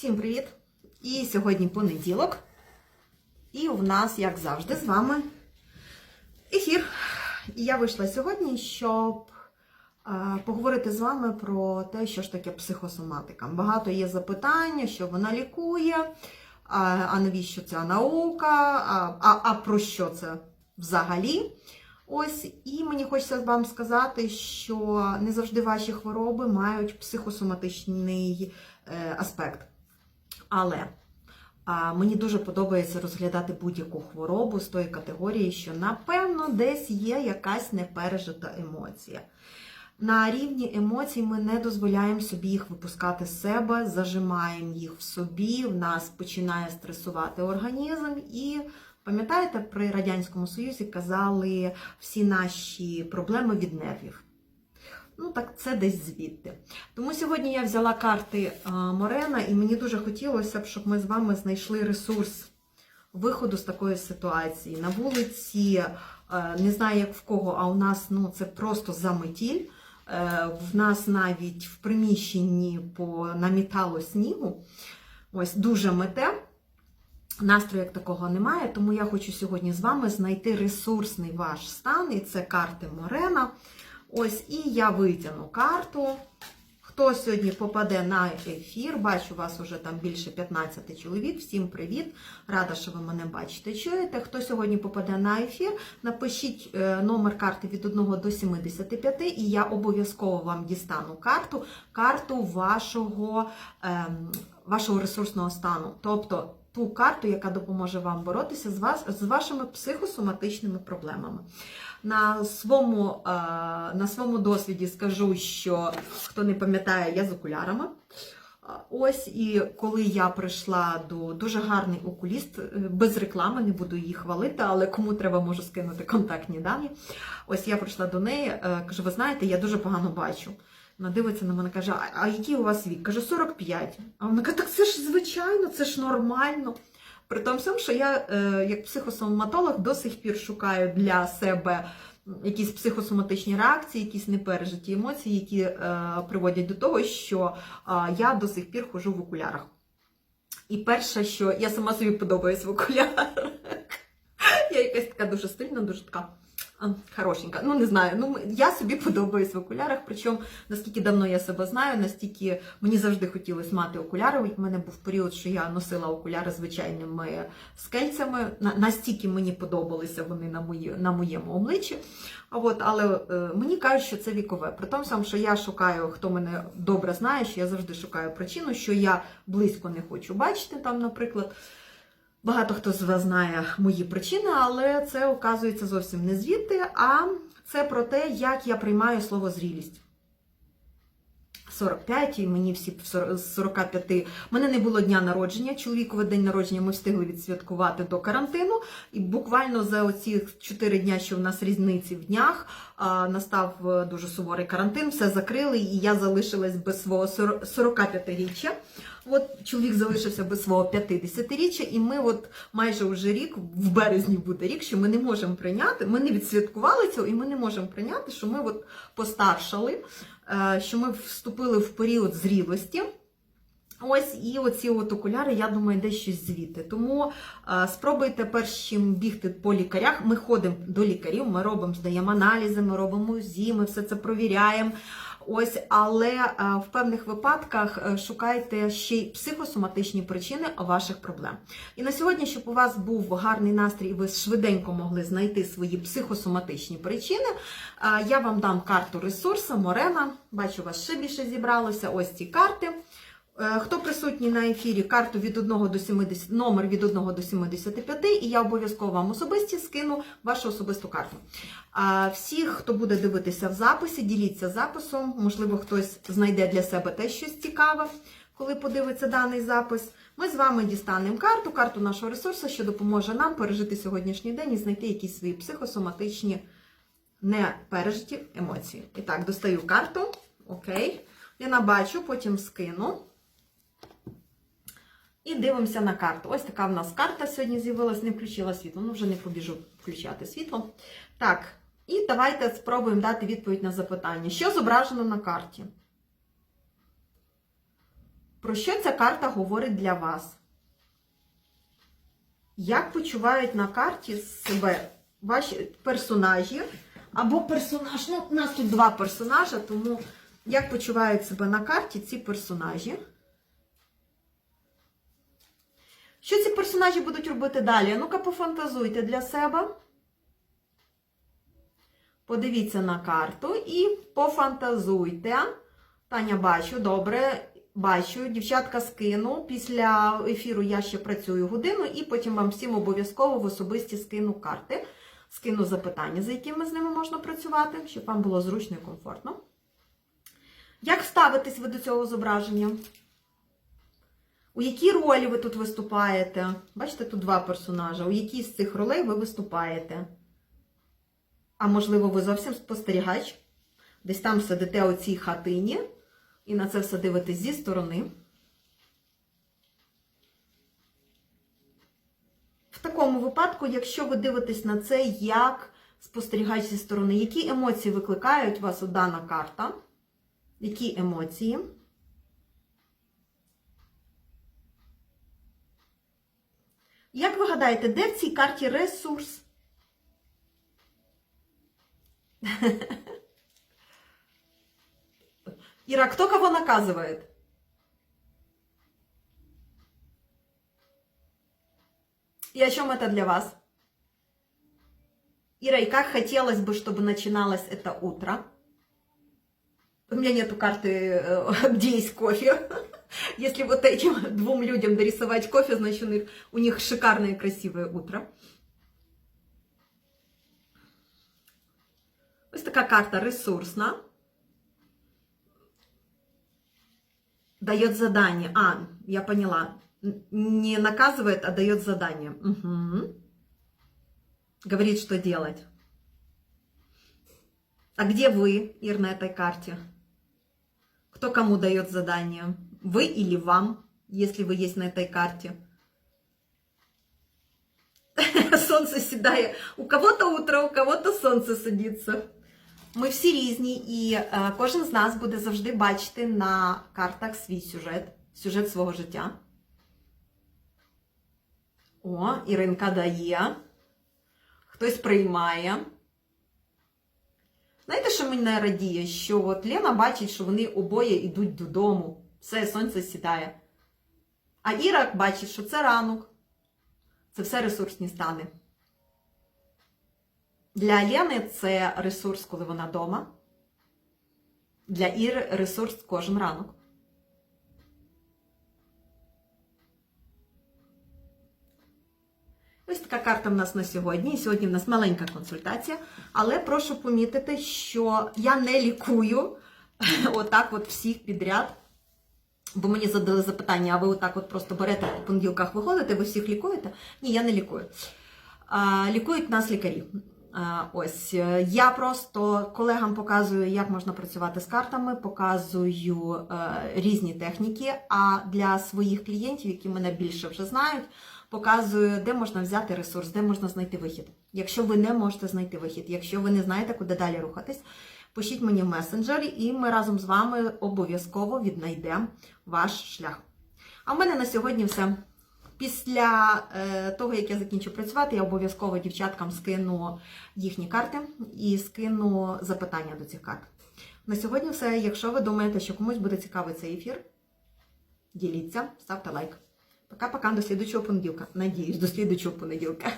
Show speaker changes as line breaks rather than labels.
Всім привіт! І сьогодні понеділок. І в нас, як завжди, з вами ефір. Я вийшла сьогодні, щоб е, поговорити з вами про те, що ж таке психосоматика. Багато є запитання, що вона лікує, а, а навіщо ця наука, а, а, а про що це взагалі? Ось, і мені хочеться вам сказати, що не завжди ваші хвороби мають психосоматичний е, аспект. Але а, мені дуже подобається розглядати будь-яку хворобу з тої категорії, що напевно десь є якась непережита емоція. На рівні емоцій ми не дозволяємо собі їх випускати з себе, зажимаємо їх в собі, в нас починає стресувати організм. І пам'ятаєте, при Радянському Союзі казали всі наші проблеми від нервів. Ну, так це десь звідти. Тому сьогодні я взяла карти Морена, і мені дуже хотілося б, щоб ми з вами знайшли ресурс виходу з такої ситуації. На вулиці, е, не знаю, як в кого, а у нас ну, це просто заметіль. Е, В нас навіть в приміщенні по намітало снігу. Ось дуже мете. Настрою як такого немає, тому я хочу сьогодні з вами знайти ресурсний ваш стан, і це карти Морена. Ось, і я витягну карту. Хто сьогодні попаде на ефір, бачу вас уже там більше 15 чоловік. Всім привіт! Рада, що ви мене бачите, чуєте. Хто сьогодні попаде на ефір, напишіть е, номер карти від 1 до 75, і я обов'язково вам дістану карту, карту вашого, ем, вашого ресурсного стану. Тобто ту карту, яка допоможе вам боротися з, вас, з вашими психосоматичними проблемами. На своєму, е, на своєму досвіді скажу, що хто не пам'ятає, я з окулярами. Ось і коли я прийшла до дуже гарний окуліст, е, без реклами, не буду її хвалити, але кому треба, можу скинути контактні дані. Ось я прийшла до неї, е, кажу, ви знаєте, я дуже погано бачу. Вона дивиться на мене, каже, а, а який у вас вік? Кажу, 45. А вона каже, так це ж звичайно, це ж нормально. При тому що я, е, як психосоматолог, до сих пір шукаю для себе якісь психосоматичні реакції, якісь непережиті емоції, які е, приводять до того, що е, я до сих пір хожу в окулярах. І перше, що я сама собі подобаюсь в окулярах. Я якась така дуже стильна, дуже така. Хорошенька. Ну, не знаю. Ну, я собі подобаюсь в окулярах. Причому, наскільки давно я себе знаю, настільки мені завжди хотілося мати окуляри. У мене був період, що я носила окуляри звичайними скельцями. Настільки мені подобалися вони на, мої, на моєму обличчі. А от, але е, мені кажуть, що це вікове. При тому, що я шукаю, хто мене добре знає, що я завжди шукаю причину, що я близько не хочу бачити там, наприклад. Багато хто з вас знає мої причини, але це оказується зовсім не звідти, а це про те, як я приймаю слово зрілість. 45, і мені всі з 45. У мене не було дня народження. Чоловікове день народження ми встигли відсвяткувати до карантину. І буквально за оці 4 дня, що в нас різниці в днях, настав е, дуже суворий карантин, все закрили, і я залишилась без свого 45-річчя. От чоловік залишився без свого 50-річчя, і ми от майже вже рік, в березні буде рік, що ми не можемо прийняти. Ми не відсвяткували цього, і ми не можемо прийняти, що ми от постаршали, е, що ми вступили в період зрілості. Ось і оці от окуляри, я думаю, десь щось звідти. Тому е, спробуйте перш чим бігти по лікарях. Ми ходимо до лікарів, ми робимо, здаємо аналізи, ми робимо УЗІ, ми все це провіряємо. Ось, але е, в певних випадках е, шукайте ще й психосоматичні причини ваших проблем. І на сьогодні, щоб у вас був гарний настрій, і ви швиденько могли знайти свої психосоматичні причини, е, я вам дам карту ресурсу Морена. Бачу, у вас ще більше зібралося. Ось ці карти. Е, Хто присутній на ефірі, карту від 1 до 70, номер від 1 до 75, і я обов'язково вам особисті скину вашу особисту карту. А всіх, хто буде дивитися в записі, діліться записом. Можливо, хтось знайде для себе теж щось цікаве, коли подивиться даний запис. Ми з вами дістанемо карту, карту нашого ресурсу, що допоможе нам пережити сьогоднішній день і знайти якісь свої психосоматичні непережиті емоції. І так, достаю карту. Окей. Я набачу, потім скину. І дивимося на карту. Ось така в нас карта сьогодні з'явилась, не включила світло. Ну, вже не побіжу включати світло. Так, і давайте спробуємо дати відповідь на запитання. Що зображено на карті? Про що ця карта говорить для вас? Як почувають на карті себе ваші персонажі? Або персонаж, ну, у нас тут два персонажа, тому як почувають себе на карті ці персонажі? Що ці персонажі будуть робити далі? Ну-ка, пофантазуйте для себе. Подивіться на карту і пофантазуйте. Таня, бачу, добре, бачу. Дівчатка скину. Після ефіру я ще працюю годину, і потім вам всім обов'язково в особисті скину карти, скину запитання, за якими з ними можна працювати, щоб вам було зручно і комфортно. Як ставитесь ви до цього зображення? У якій ролі ви тут виступаєте? Бачите, тут два персонажа. У якій з цих ролей ви виступаєте? А можливо, ви зовсім спостерігач? Десь там сидите у цій хатині і на це все дивитесь зі сторони. В такому випадку, якщо ви дивитесь на це як спостерігач зі сторони, які емоції викликають у вас у дана карта? Які емоції? Як ви гадаєте, де в цій карті ресурс? Ира, кто кого наказывает? И о чем это для вас? Ира, и как хотелось бы, чтобы начиналось это утро? У меня нету карты, э, где есть кофе. Если вот этим двум людям дорисовать кофе, значит у них, у них шикарное красивое утро. Ось така карта ресурсна. Дает задание. А, я поняла. Не наказывает, а дает задание. Угу. Говорит, что делать. А где вы, Ир, на этой карте? Кто кому дает задание? Вы или вам, если вы есть на этой карте? Сонце сідає. У кого-то утро, у кого-то сонце садиться. Ми всі різні, і е, кожен з нас буде завжди бачити на картах свій сюжет, сюжет свого життя. О, Іринка дає. Хтось приймає. Знаєте, що мене радіє? Що от Лена бачить, що вони обоє йдуть додому. Все, сонце сідає. А Іра бачить, що це ранок. Це все ресурсні стани. Для Лени це ресурс, коли вона вдома. Для Іри ресурс кожен ранок. Ось така карта в нас на сьогодні. І сьогодні в нас маленька консультація. Але прошу помітити, що я не лікую отак от всіх підряд. Бо мені задали запитання, а ви отак от просто берете по понеділках виходите, ви всіх лікуєте? Ні, я не лікую. А, лікують нас лікарі. А, ось е, я просто колегам показую, як можна працювати з картами, показую е, різні техніки. А для своїх клієнтів, які мене більше вже знають, показую, де можна взяти ресурс, де можна знайти вихід. Якщо ви не можете знайти вихід, якщо ви не знаєте, куди далі рухатись, пишіть мені в месенджері, і ми разом з вами обов'язково віднайдемо ваш шлях. А в мене на сьогодні все. Після е, того, як я закінчу працювати, я обов'язково дівчаткам скину їхні карти і скину запитання до цих карт. На сьогодні все. Якщо ви думаєте, що комусь буде цікавий цей ефір, діліться, ставте лайк. Пока-пока, до слідучого понеділка. Надіюсь, до слідучого понеділка.